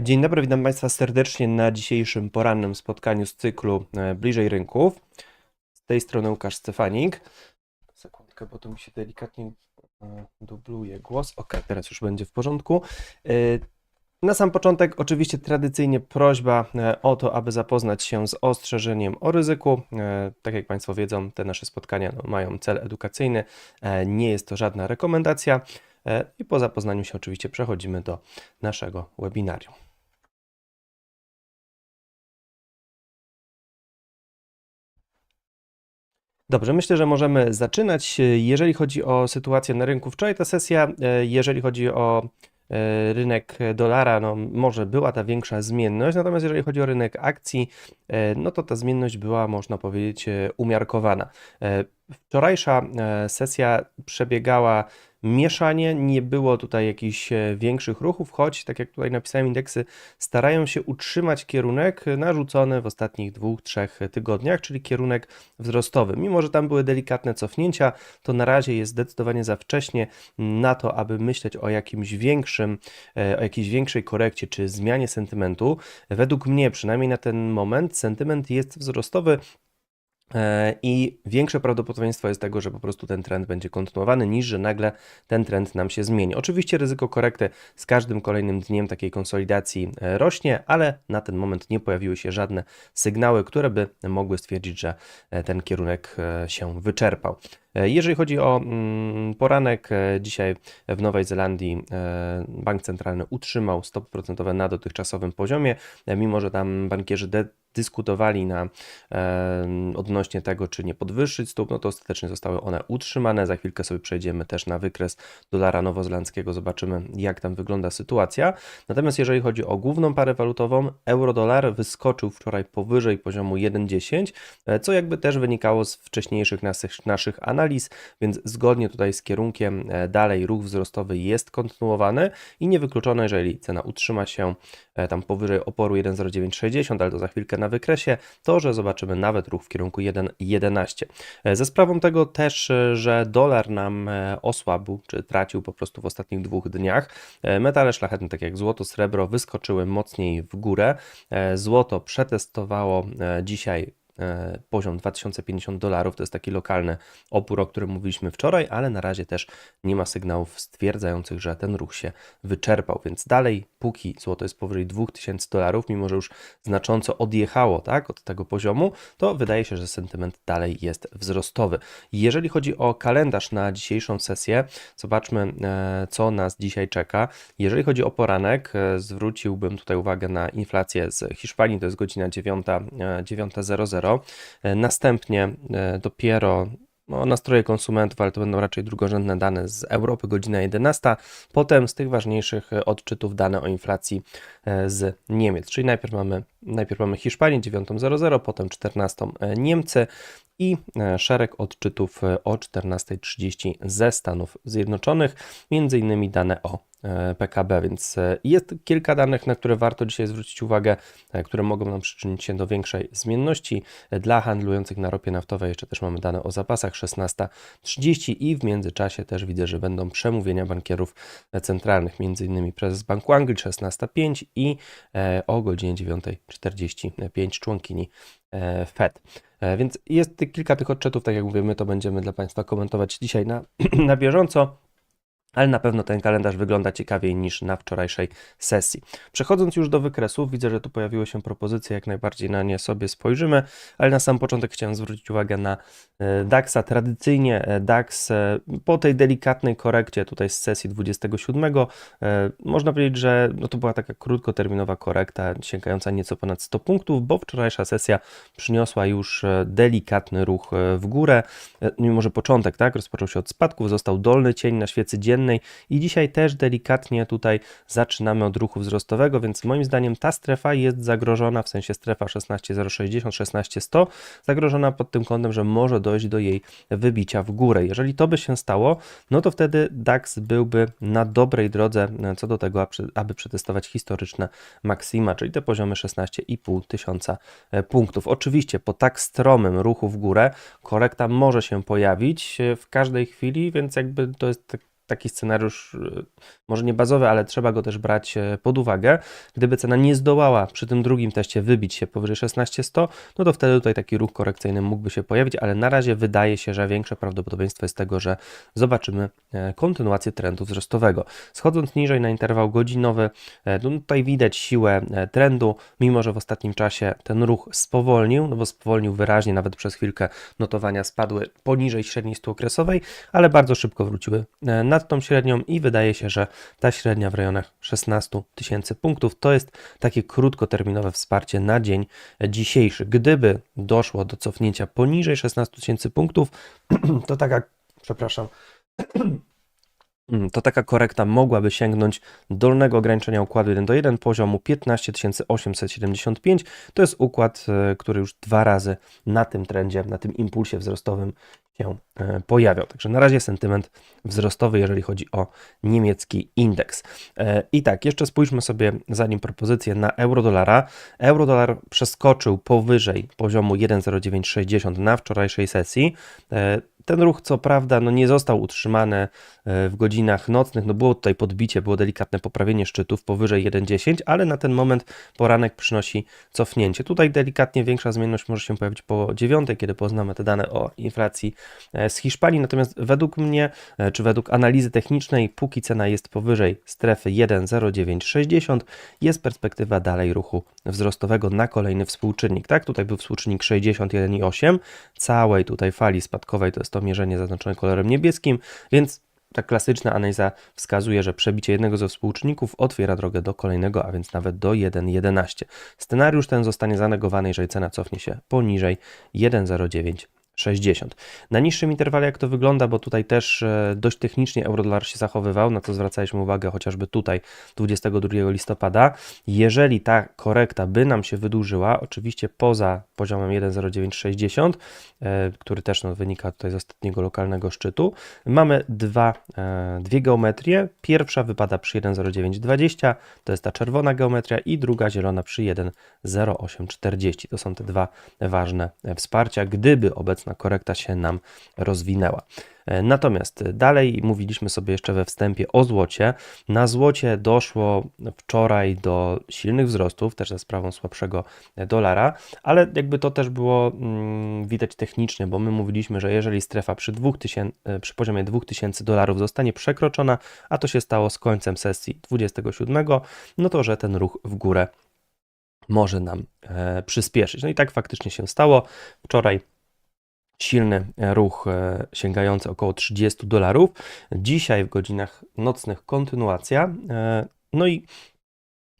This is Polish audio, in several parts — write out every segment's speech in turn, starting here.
Dzień dobry, witam Państwa serdecznie na dzisiejszym porannym spotkaniu z cyklu e, Bliżej Rynków. Z tej strony Łukasz Stefanik. Sekundkę, bo to mi się delikatnie e, dubluje głos. Ok, teraz już będzie w porządku. E, Na sam początek, oczywiście tradycyjnie prośba o to, aby zapoznać się z ostrzeżeniem o ryzyku. Tak jak Państwo wiedzą, te nasze spotkania no, mają cel edukacyjny, nie jest to żadna rekomendacja. I po zapoznaniu się oczywiście przechodzimy do naszego webinarium. Dobrze, myślę, że możemy zaczynać. Jeżeli chodzi o sytuację na rynku, wczoraj ta sesja, e, jeżeli chodzi o e, rynek dolara, no może była ta większa zmienność, natomiast jeżeli chodzi o rynek akcji, e, no to ta zmienność była, można powiedzieć, umiarkowana. Wczorajsza e, sesja przebiegała mieszanie, nie było tutaj jakichś e, większych ruchów, choć, tak jak tutaj napisałem, indeksy starają się utrzymać kierunek narzucony w ostatnich dwóch, trzech tygodniach, czyli kierunek wzrostowy. Mimo, że tam były delikatne cofnięcia, to na razie jest zdecydowanie za wcześnie na to, aby myśleć o jakimś większym, e, o jakiejś większej korekcie czy zmianie sentymentu. Według mnie, przynajmniej na ten moment, sentyment jest wzrostowy. E, I większe prawdopodobieństwo jest tego, że po prostu ten trend będzie kontynuowany, niż że nagle ten trend nam się zmieni. Oczywiście ryzyko korekty z każdym kolejnym dniem takiej konsolidacji e, rośnie, ale na ten moment nie pojawiły się żadne sygnały, które by mogły stwierdzić, że e, ten kierunek się wyczerpał. E, Jeżeli chodzi o mm, poranek, e, dzisiaj w Nowej Zelandii e, bank centralny utrzymał stopy procentowe na dotychczasowym poziomie, mimo że tam bankierzy dyskutowali na, e, odnośnie tego, czy nie podwyższyć stóp, no to ostatecznie zostały one utrzymane. Za chwilkę sobie przejdziemy też na wykres dolara nowozelandzkiego, zobaczymy jak tam wygląda sytuacja. Natomiast jeżeli chodzi o główną parę walutową, euro-dolar wyskoczył wczoraj powyżej poziomu 1,10, e, co jakby też wynikało z wcześniejszych naszych, naszych analiz, więc zgodnie tutaj z kierunkiem e, dalej ruch wzrostowy jest kontynuowany i niewykluczone, jeżeli cena utrzyma się e, tam powyżej oporu 1,0960, ale to za chwilkę na wykresie, to że zobaczymy nawet ruch w kierunku 1,11. E, Ze sprawą tego też, że dolar nam osłabł, czy tracił po prostu w ostatnich dwóch dniach, metale szlachetne, tak jak złoto, srebro, wyskoczyły mocniej w górę. Złoto przetestowało dzisiaj poziom 2050 dolarów. To jest taki lokalny opór, o którym mówiliśmy wczoraj, ale na razie też nie ma sygnałów stwierdzających, że ten ruch się wyczerpał. Więc dalej, póki złoto jest powyżej 2000 dolarów, mimo że już znacząco odjechało tak, od tego poziomu, to wydaje się, że sentyment dalej jest wzrostowy. Jeżeli chodzi o kalendarz na dzisiejszą sesję, zobaczmy, e, co nas dzisiaj czeka. Jeżeli chodzi o poranek, e, zwróciłbym tutaj uwagę na inflację z Hiszpanii, to jest godzina 9, e, 9.00. E, Następnie e, dopiero no, nastroje konsumentów, ale to będą raczej drugorzędne dane z Europy, godzina 11. Potem z tych ważniejszych e, odczytów dane o inflacji z Niemiec. Czyli najpierw mamy, najpierw mamy Hiszpanię 9.00, potem 14 e, Niemcy i szereg odczytów o 14.30 ze Stanów Zjednoczonych, między innymi dane o PKB, więc e, jest kilka danych, na które warto dzisiaj zwrócić uwagę, e, które mogą nam przyczynić się do większej zmienności. E, Dla handlujących na ropie naftowej jeszcze też mamy dane o zapasach 16.30 i w międzyczasie też widzę, że będą przemówienia bankierów e, centralnych, innymi prezes Banku Anglii 16.05 i e, o godzinie 9.45 członkini e, Fed. E, Więc jest kilka tych odczytów, tak jak mówimy, to będziemy dla Państwa komentować dzisiaj na, na bieżąco. Ale na pewno ten kalendarz wygląda ciekawiej niż na wczorajszej sesji. Przechodząc już do wykresów, widzę, że tu pojawiły się propozycje, jak najbardziej na nie sobie spojrzymy, ale na sam początek chciałem zwrócić uwagę na e, DAX-a. Tradycyjnie e, DAX e, po tej delikatnej korekcie tutaj z sesji 27, e, można powiedzieć, że no to była taka krótkoterminowa korekta, sięgająca nieco ponad 100 punktów, bo wczorajsza sesja przyniosła już delikatny ruch w górę, mimo że początek, tak, rozpoczął się od spadków, został dolny cień na świecy dziennej i dzisiaj też delikatnie tutaj zaczynamy od ruchu wzrostowego, więc moim zdaniem ta strefa jest zagrożona, w sensie strefa 16060, 16100, zagrożona pod tym kątem, że może dojść do jej wybicia w górę. Jeżeli to by się stało, no to wtedy DAX byłby na dobrej drodze e, co do tego, aby- przetestować historyczne maksima, czyli te poziomy 16,5 tysiąca e, punktów. Oczywiście po tak stromym ruchu w górę korekta może się pojawić e, w każdej chwili, więc jakby to jest tak taki scenariusz, y, może nie bazowy, ale trzeba go też brać e, pod uwagę. Gdyby cena nie zdołała przy tym drugim teście wybić się powyżej 16100, no to wtedy tutaj taki ruch korekcyjny mógłby się pojawić, ale na razie wydaje się, że większe prawdopodobieństwo jest tego, że zobaczymy e, kontynuację trendu wzrostowego. Schodząc niżej na interwał godzinowy, e, no tutaj widać siłę trendu, mimo że w ostatnim czasie ten ruch spowolnił, no bo spowolnił wyraźnie, nawet przez chwilkę notowania spadły poniżej średniej 100 okresowej, ale bardzo szybko wróciły e, nad tą średnią i wydaje się, że ta średnia w rejonach 16 tysięcy punktów to jest takie krótkoterminowe wsparcie na dzień dzisiejszy. Gdyby doszło do cofnięcia poniżej 16 tysięcy punktów, to taka, przepraszam, to taka korekta mogłaby sięgnąć dolnego ograniczenia układu 1 do 1 poziomu 15 875. To jest układ, e, który już dwa razy na tym trendzie, na tym impulsie wzrostowym się e, pojawiał. Także na razie sentyment wzrostowy, jeżeli chodzi o niemiecki indeks. E, I tak, jeszcze spójrzmy sobie zanim propozycję na euro-dolara. Euro-dolar przeskoczył powyżej poziomu 1,0960 na wczorajszej sesji. Ten ruch, co prawda, no nie został utrzymany e, w godzinach nocnych, no było tutaj podbicie, było delikatne poprawienie szczytów powyżej 1,10, ale na ten moment poranek przynosi cofnięcie. Tutaj delikatnie większa zmienność może się pojawić po 9, kiedy poznamy te dane o inflacji e, z Hiszpanii, natomiast według mnie, e, czy według analizy technicznej, póki cena jest powyżej strefy 1,0960, jest perspektywa dalej ruchu wzrostowego na kolejny współczynnik. Tak, tutaj był współczynnik 61,8, całej tutaj fali spadkowej to jest to mierzenie zaznaczone kolorem niebieskim, więc ta klasyczna analiza wskazuje, że przebicie jednego ze współczynników otwiera drogę do kolejnego, a więc nawet do 1,11. Scenariusz ten zostanie zanegowany, jeżeli cena cofnie się poniżej 1,09 60. Na niższym interwale jak to wygląda, bo tutaj też e, dość technicznie eurodolar się zachowywał, na co zwracaliśmy uwagę chociażby tutaj 22 listopada. Jeżeli ta korekta by nam się wydłużyła, oczywiście poza poziomem 1,0960, e, który też no, wynika tutaj z ostatniego lokalnego szczytu, mamy dwa, e, dwie geometrie. Pierwsza wypada przy 1,0920, to jest ta czerwona geometria i druga zielona przy 1,0840. To są te dwa ważne wsparcia. Gdyby obecnie mocna korekta się nam rozwinęła. E, natomiast dalej mówiliśmy sobie jeszcze we wstępie o złocie. Na złocie doszło wczoraj do silnych wzrostów, też za sprawą słabszego dolara, ale jakby to też było mm, widać technicznie, bo my mówiliśmy, że jeżeli strefa przy, 2000, e, przy poziomie 2000 dolarów zostanie przekroczona, a to się stało z końcem sesji 27, no to że ten ruch w górę może nam e, przyspieszyć. No i tak faktycznie się stało. Wczoraj silny ruch e, sięgający około 30 dolarów. Dzisiaj w godzinach nocnych kontynuacja. E, no i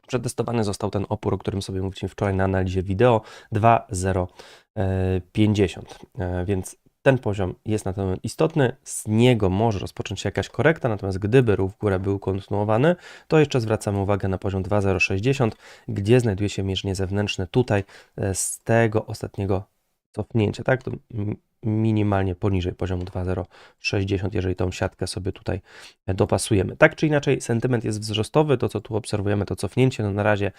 przetestowany został ten opór, o którym sobie mówiliśmy wczoraj na analizie wideo 2,050. E, więc ten poziom jest na ten moment istotny, z niego może rozpocząć się jakaś korekta, natomiast gdyby ruch w górę był kontynuowany, to jeszcze zwracamy uwagę na poziom 2,060, gdzie znajduje się mierzenie zewnętrzne tutaj z tego ostatniego cofnięcia, tak? To minimalnie poniżej poziomu 2,060, jeżeli tą siatkę sobie tutaj dopasujemy. Tak czy inaczej, sentyment jest wzrostowy, to co tu obserwujemy, to cofnięcie, no na razie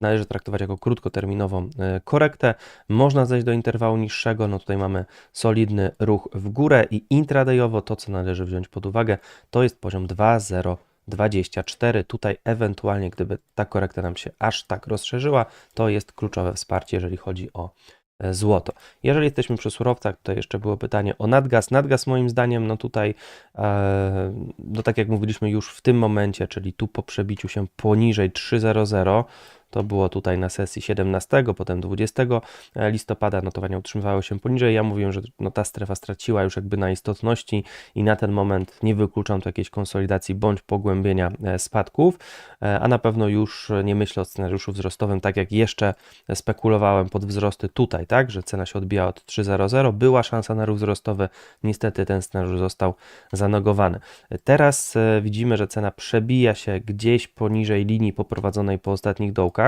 należy traktować jako krótkoterminową e, korektę. Można zejść do interwału niższego, no tutaj mamy solidny ruch w górę i intradayowo to, co należy wziąć pod uwagę, to jest poziom 2,024. Tutaj ewentualnie, gdyby ta korekta nam się aż tak rozszerzyła, to jest kluczowe wsparcie, jeżeli chodzi o E, złoto. Jeżeli jesteśmy przy surowcach, to jeszcze było pytanie o nadgaz. Nadgaz moim zdaniem, no tutaj, e, no tak jak mówiliśmy już w tym momencie, czyli tu po przebiciu się poniżej 300, to było tutaj na sesji 17, potem 20 listopada notowania utrzymywały się poniżej. Ja mówiłem, że no ta strefa straciła już jakby na istotności i na ten moment nie wykluczam tu jakiejś konsolidacji bądź pogłębienia e, spadków, e, a na pewno już nie myślę o scenariuszu wzrostowym, tak jak jeszcze spekulowałem pod wzrosty tutaj, tak, że cena się odbija od 3.00, była szansa na ruch wzrostowy, niestety ten scenariusz został zanogowany. Teraz e, widzimy, że cena przebija się gdzieś poniżej linii poprowadzonej po ostatnich dołkach,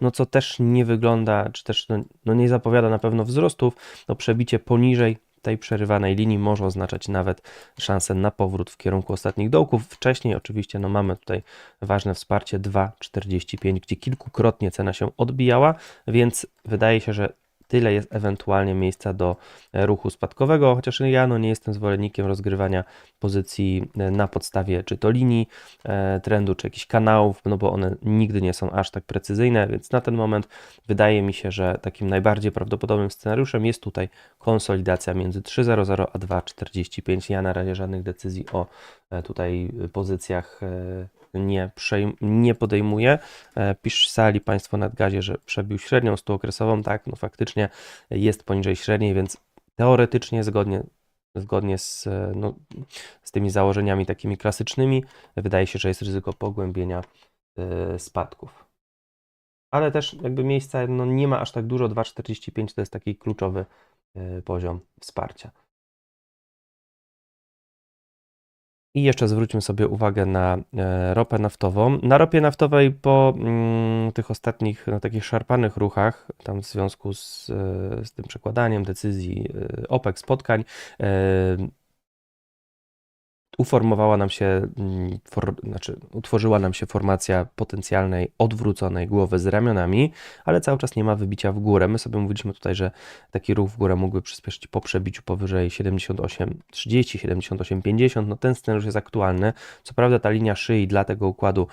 no co też nie wygląda, czy też no, no nie zapowiada na pewno wzrostów, no przebicie poniżej tej przerywanej linii może oznaczać nawet szansę na powrót w kierunku ostatnich dołków. Wcześniej oczywiście no mamy tutaj ważne wsparcie 2,45, gdzie kilkukrotnie cena się odbijała, więc wydaje się, że tyle jest ewentualnie miejsca do e, ruchu spadkowego, chociaż ja no, nie jestem zwolennikiem rozgrywania pozycji e, na podstawie czy to linii e, trendu, czy jakichś kanałów, no bo one nigdy nie są aż tak precyzyjne, więc na ten moment wydaje mi się, że takim najbardziej prawdopodobnym scenariuszem jest tutaj konsolidacja między 3.00 a 2.45. Ja na razie żadnych decyzji o tutaj pozycjach nie, przejm- nie podejmuje. E, pisali Państwo nad gazie, że przebił średnią stuokresową. Tak, no faktycznie jest poniżej średniej, więc teoretycznie zgodnie, zgodnie z, e, no, z tymi założeniami takimi klasycznymi wydaje się, że jest ryzyko pogłębienia y, spadków. Ale też jakby miejsca no, nie ma aż tak dużo, 2,45 to jest taki kluczowy poziom wsparcia. I jeszcze zwróćmy sobie uwagę na e, ropę naftową. Na ropie naftowej po mm, tych ostatnich no, takich szarpanych ruchach, tam w związku z, e, z tym przekładaniem decyzji e, OPEC, spotkań, uformowała nam się, mm, for, znaczy utworzyła nam się formacja potencjalnej odwróconej głowy z ramionami, ale cały czas nie ma wybicia w górę. My sobie mówiliśmy tutaj, że taki ruch w górę mógłby przyspieszyć po przebiciu powyżej 78,30, 78,50. No ten scenariusz jest aktualny. Co prawda ta linia szyi dla tego układu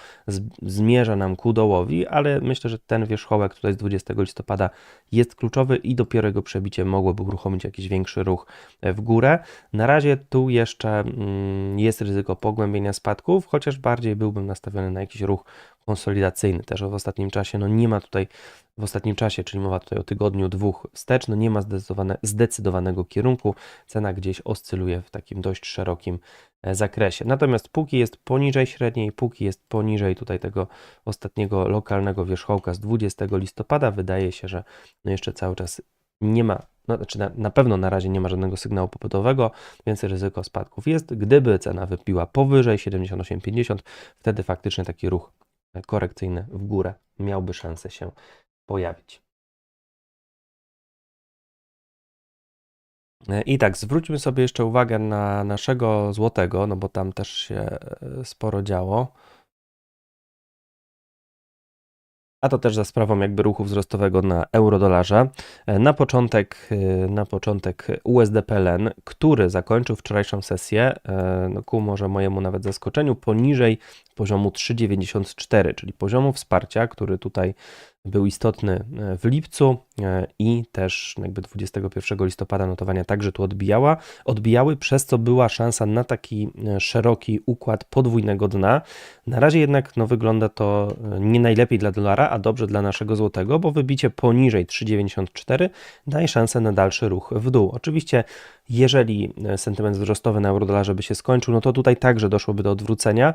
zmierza nam ku dołowi, ale myślę, że ten wierzchołek tutaj z 20 listopada jest kluczowy i dopiero jego przebicie mogłoby uruchomić jakiś większy ruch w górę. Na razie tu jeszcze mm, jest ryzyko pogłębienia spadków, chociaż bardziej byłbym nastawiony na jakiś ruch konsolidacyjny. Też w ostatnim czasie, no nie ma tutaj, w ostatnim czasie, czyli mowa tutaj o tygodniu, dwóch wstecz, no nie ma zdecydowane, zdecydowanego kierunku. Cena gdzieś oscyluje w takim dość szerokim e, zakresie. Natomiast póki jest poniżej średniej, póki jest poniżej tutaj tego ostatniego lokalnego wierzchołka z 20 listopada, wydaje się, że no jeszcze cały czas nie ma no, znaczy na, na, pewno na razie nie ma żadnego sygnału popytowego, więc ryzyko spadków jest. Gdyby cena wypiła powyżej 78,50, wtedy faktycznie taki ruch korekcyjny w górę miałby szansę się pojawić. I tak, zwróćmy sobie jeszcze uwagę na naszego złotego, no bo tam też się e, sporo działo. A to też za sprawą jakby ruchu wzrostowego na euro-dolarze. E, na początek, e, na początek USD-PLN, który zakończył wczorajszą sesję, e, no ku może mojemu nawet zaskoczeniu, poniżej poziomu 3,94, czyli poziomu wsparcia, który tutaj był istotny e, w lipcu e, i też jakby 21 listopada notowania także tu odbijała, odbijały, przez co była szansa na taki e, szeroki układ podwójnego dna. Na razie jednak no, wygląda to nie najlepiej dla dolara, a dobrze dla naszego złotego, bo wybicie poniżej 3,94 daje szansę na dalszy ruch w dół. Oczywiście jeżeli sentyment wzrostowy na eurodolarze by się skończył, no to tutaj także doszłoby do odwrócenia,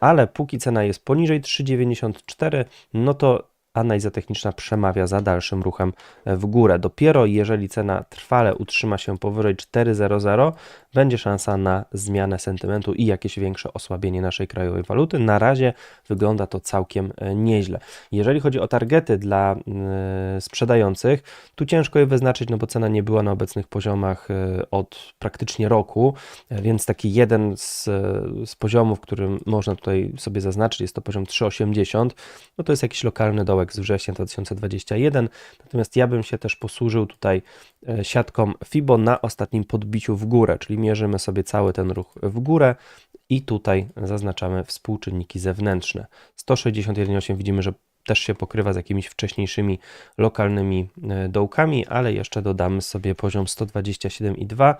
ale póki cena jest poniżej 3,94, no to analiza techniczna przemawia za dalszym ruchem w górę. Dopiero jeżeli cena trwale utrzyma się powyżej 4,00, będzie szansa na zmianę sentymentu i jakieś większe osłabienie naszej krajowej waluty. Na razie wygląda to całkiem e, nieźle. Jeżeli chodzi o targety dla e, sprzedających, tu ciężko je wyznaczyć, no bo cena nie była na obecnych poziomach e, od praktycznie roku, więc taki jeden z, z poziomów, którym można tutaj sobie zaznaczyć, jest to poziom 3,80, no to jest jakiś lokalny dołek z września 2021. Natomiast ja bym się też posłużył tutaj e, siatką FIBO na ostatnim podbiciu w górę, czyli mierzymy sobie cały ten ruch w górę i tutaj zaznaczamy współczynniki zewnętrzne. 161,8 widzimy, że też się pokrywa z jakimiś wcześniejszymi lokalnymi e, dołkami, ale jeszcze dodamy sobie poziom 127,2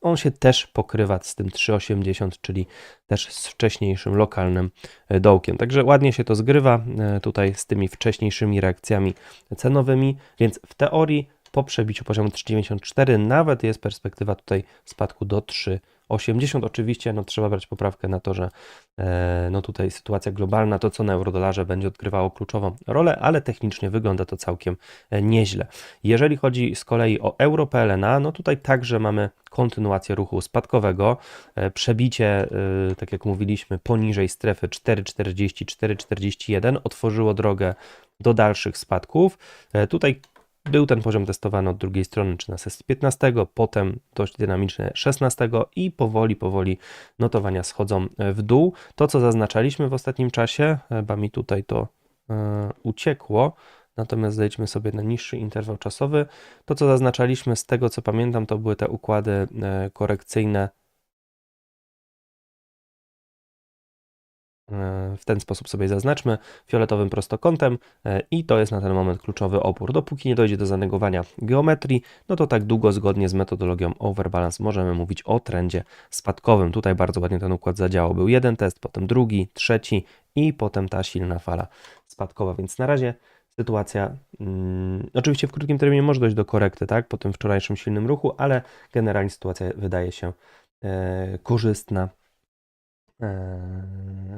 on się też pokrywa z tym 3,80, czyli też z wcześniejszym lokalnym e, dołkiem. Także ładnie się to zgrywa e, tutaj z tymi wcześniejszymi reakcjami cenowymi, więc w teorii po przebiciu poziomu 3,94 nawet jest perspektywa tutaj spadku do 3 80 oczywiście, no trzeba brać poprawkę na to, że e, no tutaj sytuacja globalna, to co na eurodolarze będzie odgrywało kluczową rolę, ale technicznie wygląda to całkiem e, nieźle. Jeżeli chodzi z kolei o euro PLNA, no tutaj także mamy kontynuację ruchu spadkowego, e, przebicie, tak jak mówiliśmy, poniżej strefy 4,40-4,41 otworzyło drogę do dalszych spadków. Tutaj był ten poziom testowany od drugiej strony, czy na sesji 15, potem dość dynamiczne 16 i powoli, powoli notowania schodzą w dół. To, co zaznaczaliśmy w ostatnim czasie, chyba mi tutaj to e, uciekło, Natomiast zejdźmy sobie na niższy interwał czasowy. To, co zaznaczaliśmy, z tego co pamiętam, to były te układy e, korekcyjne W ten sposób sobie zaznaczmy fioletowym prostokątem e, i to jest na ten moment kluczowy opór. Dopóki nie dojdzie do zanegowania geometrii, no to tak długo zgodnie z metodologią overbalance możemy mówić o trendzie spadkowym. Tutaj bardzo ładnie ten układ zadziałał. Był jeden test, potem drugi, trzeci i potem ta silna fala spadkowa, więc na razie sytuacja, mm, oczywiście w krótkim terminie może dojść do korekty, tak, po tym wczorajszym silnym ruchu, ale generalnie sytuacja wydaje się e, korzystna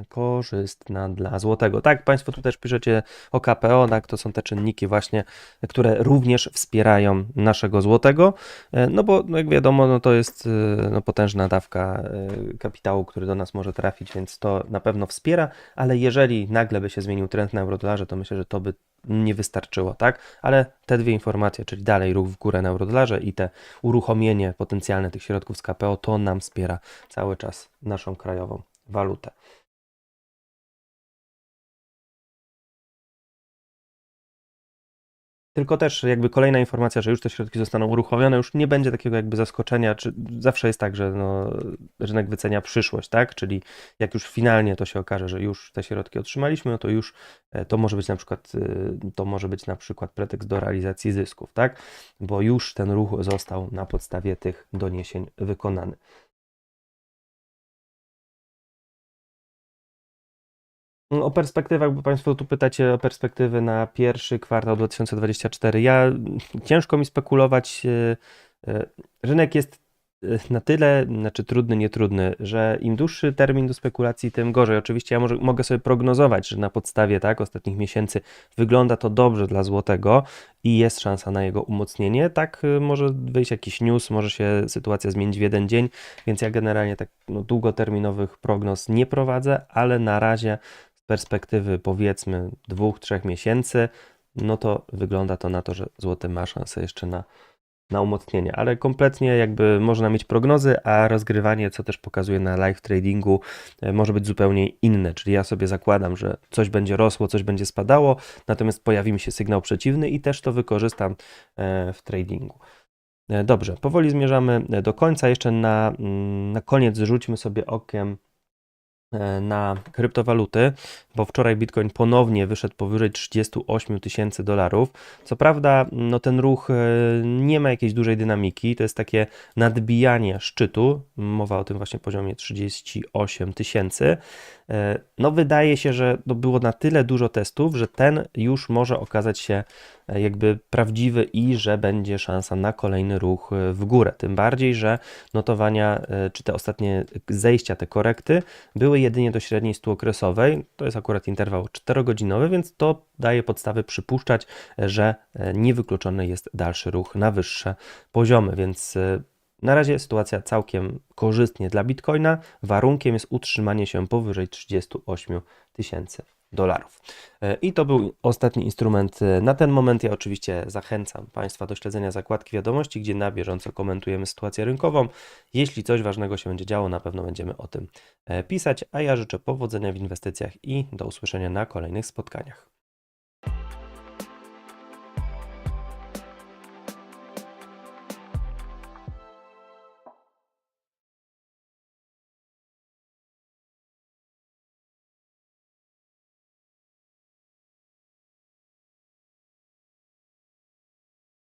korzystna dla złotego. Tak, Państwo tu też piszecie o KPO, tak, to są te czynniki właśnie, które również wspierają naszego złotego, e, no bo no jak wiadomo, no to jest e, no, potężna dawka e, kapitału, który do nas może trafić, więc to na pewno wspiera, ale jeżeli nagle by się zmienił trend na eurodolarze, to myślę, że to by nie wystarczyło, tak? Ale te dwie informacje, czyli dalej ruch w górę na eurodolarze i te uruchomienie potencjalne tych środków z KPO, to nam wspiera cały czas naszą krajową walutę. Tylko też jakby kolejna informacja, że już te środki zostaną uruchomione, już nie będzie takiego jakby zaskoczenia, czy zawsze jest tak, że no, rynek wycenia przyszłość, tak? Czyli jak już finalnie to się okaże, że już te środki otrzymaliśmy, no to już e, to może być na przykład, e, to może być na przykład pretekst do realizacji zysków, tak? Bo już ten ruch został na podstawie tych doniesień wykonany. O perspektywach, bo Państwo tu pytacie o perspektywy na pierwszy kwartał 2024. Ja ciężko mi spekulować. e, e, Rynek jest e, na tyle, znaczy trudny, nietrudny, że im dłuższy termin do spekulacji, tym gorzej. Oczywiście ja może, mogę sobie prognozować, że na podstawie tak ostatnich miesięcy wygląda to dobrze dla złotego i jest szansa na jego umocnienie. Tak może wyjść jakiś news, może się sytuacja zmienić w jeden dzień, więc ja generalnie tak no, długoterminowych prognoz nie prowadzę, ale na razie perspektywy powiedzmy dwóch, trzech miesięcy, no to wygląda to na to, że złoty ma szansę jeszcze na, na umocnienie, ale kompletnie jakby można mieć prognozy, a rozgrywanie, co też pokazuje na live tradingu, e, może być zupełnie inne, czyli ja sobie zakładam, że coś będzie rosło, coś będzie spadało, natomiast pojawi mi się sygnał przeciwny i też to wykorzystam e, w tradingu. E, Dobrze, powoli zmierzamy do końca. Jeszcze na, mm, na koniec rzućmy sobie okiem na kryptowaluty, bo wczoraj Bitcoin ponownie wyszedł powyżej 38 tysięcy dolarów. Co prawda, no ten ruch e, nie ma jakiejś dużej dynamiki, to jest takie nadbijanie szczytu, mowa o tym właśnie poziomie 38 tysięcy. E, No wydaje się, że to było na tyle dużo testów, że ten już może okazać się e, jakby prawdziwy i że będzie szansa na kolejny ruch e, w górę. Tym bardziej, że notowania, e, czy te ostatnie zejścia, te korekty były jedynie do średniej stuokresowej. To jest akurat interwał 4-godzinowy, więc to daje podstawy przypuszczać, że e, niewykluczony jest dalszy ruch na wyższe poziomy, więc e, na razie sytuacja całkiem korzystnie dla Bitcoina. Warunkiem jest utrzymanie się powyżej 38 tysięcy dolarów. E, I to był ostatni instrument e, na ten moment. Ja oczywiście zachęcam Państwa do śledzenia zakładki wiadomości, gdzie na bieżąco komentujemy sytuację rynkową. Jeśli coś ważnego się będzie działo, na pewno będziemy o tym e, pisać, a ja życzę powodzenia w inwestycjach i do usłyszenia na kolejnych spotkaniach.